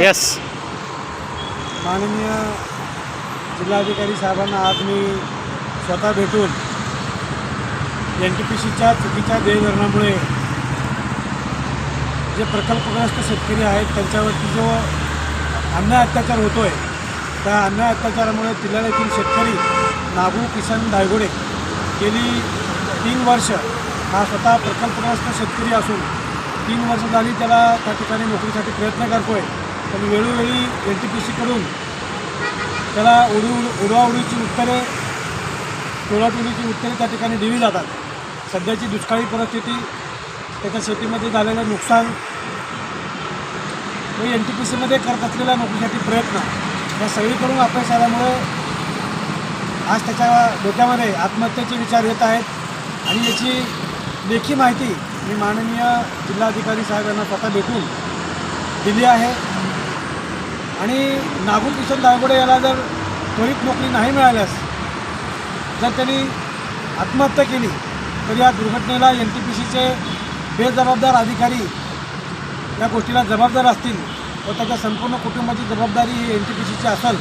Yes माननीय जिल्हाधिकारी साहेबांना आज मी स्वतः भेटून एन टी पी सीच्या चुकीच्या देयधरणामुळे जे प्रकल्पग्रस्त शेतकरी आहेत त्यांच्यावरती जो अन्याय अत्याचार होतो आहे त्या अन्याय अत्याचारामुळे जिल्ह्यात येथील शेतकरी नागू किसन दायगोडे गेली तीन वर्ष हा स्वतः प्रकल्पग्रस्त शेतकरी असून तीन वर्ष झाली त्याला त्या ठिकाणी नोकरीसाठी प्रयत्न करतो आहे पण वेळोवेळी एन टी पी सीकडून त्याला उडू उडवाउडीची उत्तरे टोळाटोळीची उत्तरे त्या ठिकाणी दिली जातात. सध्याची दुष्काळी परिस्थिती त्याच्या शेतीमध्ये झालेलं नुकसान व एन टी पी सीमध्ये करत असलेल्या नोकरीसाठी प्रयत्न या सगळीकडून अपयश आल्यामुळे आज त्याच्या डोक्यामध्ये आत्महत्येचे विचार येत आहेत आणि याची लेखी माहिती मी माननीय जिल्हाधिकारी साहेब यांना स्वतः भेटून दिली आहे. आणि नागू किशन दायगोडे याला जर त्वरित नोकरी नाही मिळाल्यास जर त्यांनी आत्महत्या केली तर या दुर्घटनेला एन टी पी सीचे बेजबाबदार अधिकारी या गोष्टीला जबाबदार असतील व त्याच्या संपूर्ण कुटुंबाची जबाबदारी ही एन टी पी सीची असेल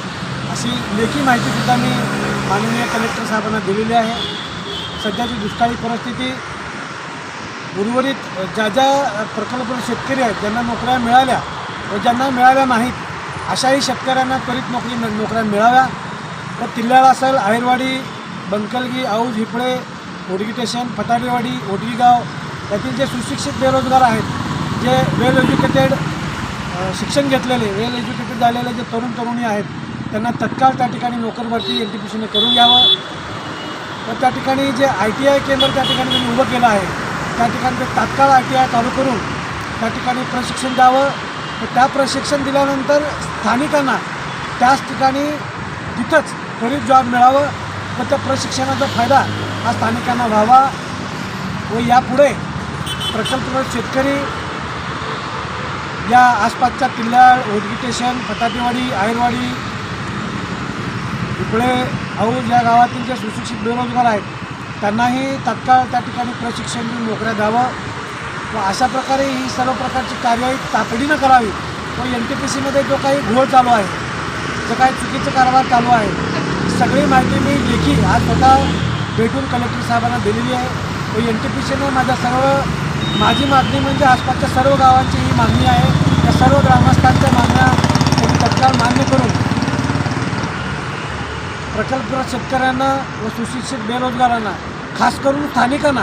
अशी लेखी माहितीसुद्धा मी माननीय कलेक्टर साहेबांना दिलेली आहे. सध्याची दुष्काळी परिस्थिती उर्वरित ज्या ज्या प्रकल्प शेतकरी आहेत ज्यांना नोकऱ्या मिळाल्या व ज्यांना मिळाल्या नाहीत अशाही शेतकऱ्यांना त्वरित नोकरी नोकऱ्या मिळाव्या. व तिल्ल्याळ असेल आयरवाडी बंकलगी औज हिपळे ओडगी स्टेशन फटाडेवाडी ओडगीगाव यातील जे सुशिक्षित बेरोजगार आहेत जे वेल एज्युकेटेड शिक्षण घेतलेले वेल एज्युकेटेड झालेले जे तरुण तरुणी आहेत त्यांना तत्काळ त्या ठिकाणी नोकरभरती एन टी पी सीने करून घ्यावं. व त्या ठिकाणी जे आय टी आय केंद्र त्या ठिकाणी त्यांनी उभं केलं आहे त्या ठिकाणी ते तात्काळ आय टी आय चालू करून त्या ठिकाणी प्रशिक्षण द्यावं व त्या प्रशिक्षण दिल्यानंतर स्थानिकांना त्याच ठिकाणी तिथंच त्वरित जॉब मिळावं व त्या प्रशिक्षणाचा फायदा हा स्थानिकांना व्हावा व यापुढे प्रकल्पग्रस्त शेतकरी या आसपासच्या किल्ल्याळ ओदगी स्टेशन फटाकेवाडी आयरवाडी इकडे औज या गावातील जे सुशिक्षित बेरोजगार आहेत त्यांनाही तत्काळ त्या ठिकाणी प्रशिक्षण देऊन नोकऱ्या द्यावं. व अशा प्रकारे ही सर्व प्रकारची कार्यवाही तातडीनं करावी. व एन टी पी सीमध्ये जो काही घोळ चालू आहे जो काही चुकीचं कारभार चालू आहे सगळी माहिती मी लेखी आज स्वतः भेटून कलेक्टर साहेबांना दिलेली आहे. व एन टी पी सीने माझ्या सर्व माझी मागणी म्हणजे आसपासच्या सर्व गावांची ही मागणी आहे. या सर्व ग्रामस्थांच्या मागण्या तत्काळ मान्य करून प्रकल्पग्रस्त शेतकऱ्यांना व सुशिक्षित बेरोजगारांना खास करून स्थानिकांना.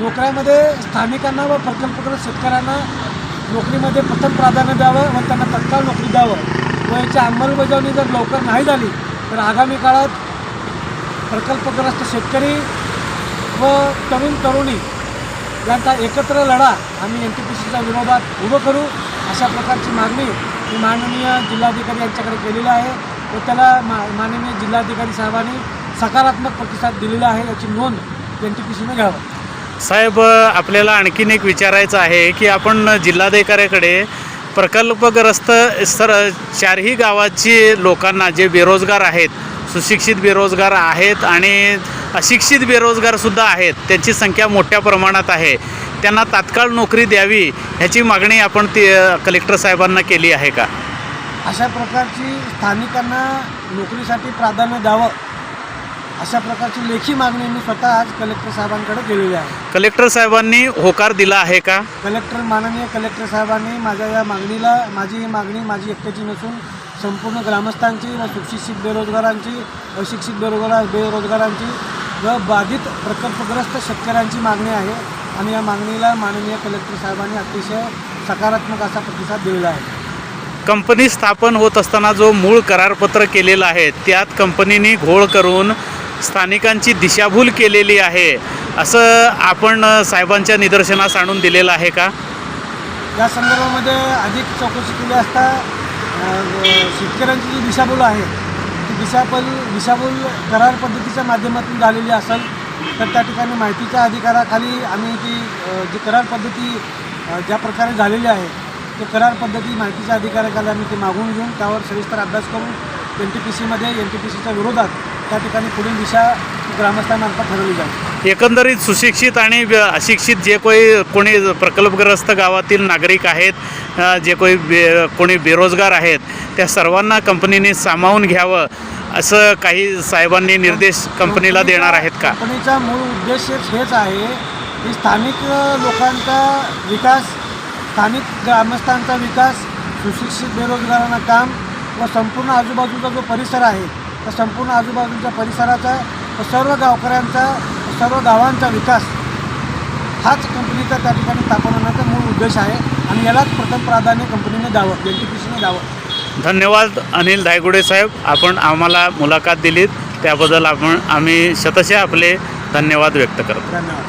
नोकऱ्यामध्ये स्थानिकांना व प्रकल्पग्रस्त शेतकऱ्यांना नोकरीमध्ये प्रथम प्राधान्य द्यावं व त्यांना तत्काळ नोकरी द्यावं. व याची अंमलबजावणी जर लवकर नाही झाली तर आगामी काळात प्रकल्पग्रस्त शेतकरी व तरुण तरुणी यांचा एकत्र लढा आम्ही एन टी पी सीच्या विरोधात उभं करू. अशा प्रकारची मागणी मी माननीय जिल्हाधिकारी यांच्याकडे केलेली आहे. व त्याला मा माननीय जिल्हाधिकारी साहेबांनी सकारात्मक प्रतिसाद दिलेला आहे याची नोंद एन टी पी सीने घ्यावं. साहेब आपल्याला आणखीन एक विचारायचं आहे की आपण जिल्हाधिकाऱ्याकडे प्रकल्पग्रस्त सर चारही गावाची लोकांना जे बेरोजगार आहेत सुशिक्षित बेरोजगार आहेत आणि अशिक्षित बेरोजगारसुद्धा आहेत त्यांची संख्या मोठ्या प्रमाणात आहे त्यांना तात्काळ नोकरी द्यावी ह्याची मागणी आपण ती कलेक्टर साहेबांना केली आहे का? अशा प्रकारची स्थानिकांना नोकरीसाठी प्राधान्य द्यावं अशा प्रकारची लेखी मागणी मी स्वतः आज कलेक्टर साहेबांकडे केलेली आहे. कलेक्टर साहेबांनी होकार दिला आहे का? कलेक्टर माननीय कलेक्टर साहेबांनी माझ्या या मागणीला माझी ही मागणी माझी एकट्याची नसून संपूर्ण ग्रामस्थांची व सुशिक्षित बेरोजगारांची अशिक्षित बेरोजगार बेरोजगारांची व बाधित प्रकल्पग्रस्त शेतकऱ्यांची मागणी आहे. आणि या मागणीला माननीय कलेक्टर साहेबांनी अतिशय सकारात्मक असा प्रतिसाद दिलेला आहे. कंपनी स्थापन होत असताना जो मूळ करारपत्र केलेलं आहे त्यात कंपनीने घोळ करून स्थानिकांची दिशाभूल केलेली आहे. असं आपण साहेबांच्या निदर्शनास आणून दिलेलं आहे का? या संदर्भामध्ये अधिक चौकशी केली असता शेतकऱ्यांची जी दिशाभूल आहे ती दिशाभूल दिशाभूल करार पद्धतीच्या माध्यमातून झालेली असेल तर त्या ठिकाणी माहितीच्या अधिकाराखाली आम्ही ती जी करार पद्धती ज्या प्रकारे झालेली आहे ते करार पद्धती माहितीच्या अधिकाराखाली आम्ही ती मागून घेऊन त्यावर सविस्तर अभ्यास करून एन टी पी सीमध्ये एन टी पी सीच्या विरोधात त्या ठिकाणी पुढील दिशा ग्रामस्थांमार्फत ठरवली जाईल. एकंदरीत सुशिक्षित आणि अशिक्षित जे कोणी कोणी प्रकल्पग्रस्त गावातील नागरिक आहेत जे कोणी बे कोणी बेरोजगार आहेत त्या सर्वांना कंपनीने सामावून घ्यावं असं काही साहेबांनी निर्देश कंपनीला देणार आहेत का? कंपनीचा मूळ उद्देश हेच आहे की स्थानिक लोकांचा विकास स्थानिक ग्रामस्थांचा विकास सुशिक्षित बेरोजगारांना काम व संपूर्ण आजूबाजूचा जो परिसर आहे त्या संपूर्ण आजूबाजूच्या परिसराचा व सर्व गावकऱ्यांचा सर्व गावांचा विकास हाच कंपनीचा त्या ठिकाणी स्थापन होण्याचा मूळ उद्देश आहे आणि यालाच प्रथम प्राधान्य कंपनीने द्यावं एल टी पी सीने द्यावं. धन्यवाद अनिल धायगुडे साहेब. आपण आम्हाला मुलाखत दिलीत. त्याबद्दल आपण आम्ही शतशः आपले धन्यवाद व्यक्त करतो. धन्यवाद.